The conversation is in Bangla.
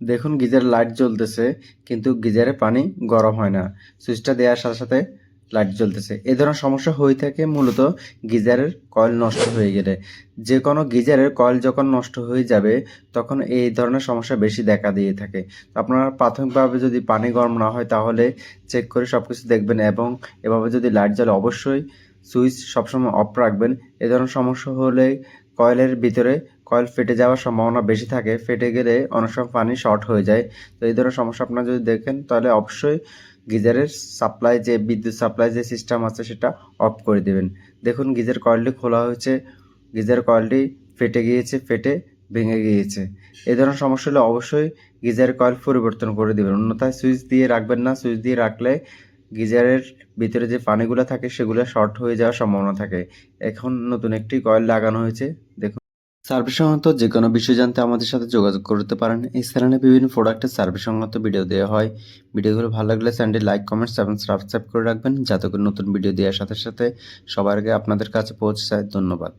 দেখুন গিজার লাইট জ্বলতেছে, কিন্তু গিজারে পানি গরম হয় না। সুইচটা দেওয়ার সাথে সাথে লাইট জ্বলতেছে। এ ধরনের সমস্যা হয়ে থাকে মূলত গিজারের কয়েল নষ্ট হয়ে গেলে। যে কোনো গিজারের কয়েল যখন নষ্ট হয়ে যাবে, তখন এই ধরনের সমস্যা বেশি দেখা দিয়ে থাকে। আপনারা প্রাথমিকভাবে যদি পানি গরম না হয়, তাহলে চেক করে সব কিছু দেখবেন এবং এভাবে যদি লাইট জ্বলে, অবশ্যই সুইচ সবসময় অফ রাখবেন। এ ধরনের সমস্যা হলে কয়েলের ভিতরে কয়েল ফেটে যাওয়ার সম্ভাবনা বেশি থাকে। ফেটে গেলে অনেক সময় পানি শর্ট হয়ে যায়। তো এই ধরনের সমস্যা আপনারা যদি দেখেন, তাহলে অবশ্যই গিজারের সাপ্লাই যে, বিদ্যুৎ সাপ্লাই যে সিস্টেম আছে, সেটা অফ করে দেবেন। দেখুন, গিজার কয়েলটি খোলা হয়েছে। গিজার কয়েলটি ফেটে গিয়েছে, ফেটে ভেঙে গিয়েছে। এ ধরনের সমস্যা হলে অবশ্যই গিজারের কয়েল পরিবর্তন করে দেবেন। অন্যথায় সুইচ দিয়ে রাখবেন না। সুইচ দিয়ে রাখলে গিজারের ভিতরে যে পানিগুলো থাকে, সেগুলো শর্ট হয়ে যাওয়ার সম্ভাবনা থাকে। এখন নতুন একটি কয়েল লাগানো হয়েছে। দেখুন। সার্ভিস সংক্রান্ত যে কোনো বিষয় জানতে আমাদের সাথে যোগাযোগ করতে পারেন। এই চ্যানেলে বিভিন্ন প্রোডাক্টের সার্ভিস সংক্রান্ত ভিডিও দেওয়া হয়। ভিডিওগুলো ভালো লাগলে চ্যানেলটি লাইক কমেন্টস এবং সাবস্ক্রাইব করে রাখবেন। যাতে করে নতুন ভিডিও দেওয়ার সাথে সাথে সবার আগে আপনাদের কাছে পৌঁছে যায়। ধন্যবাদ।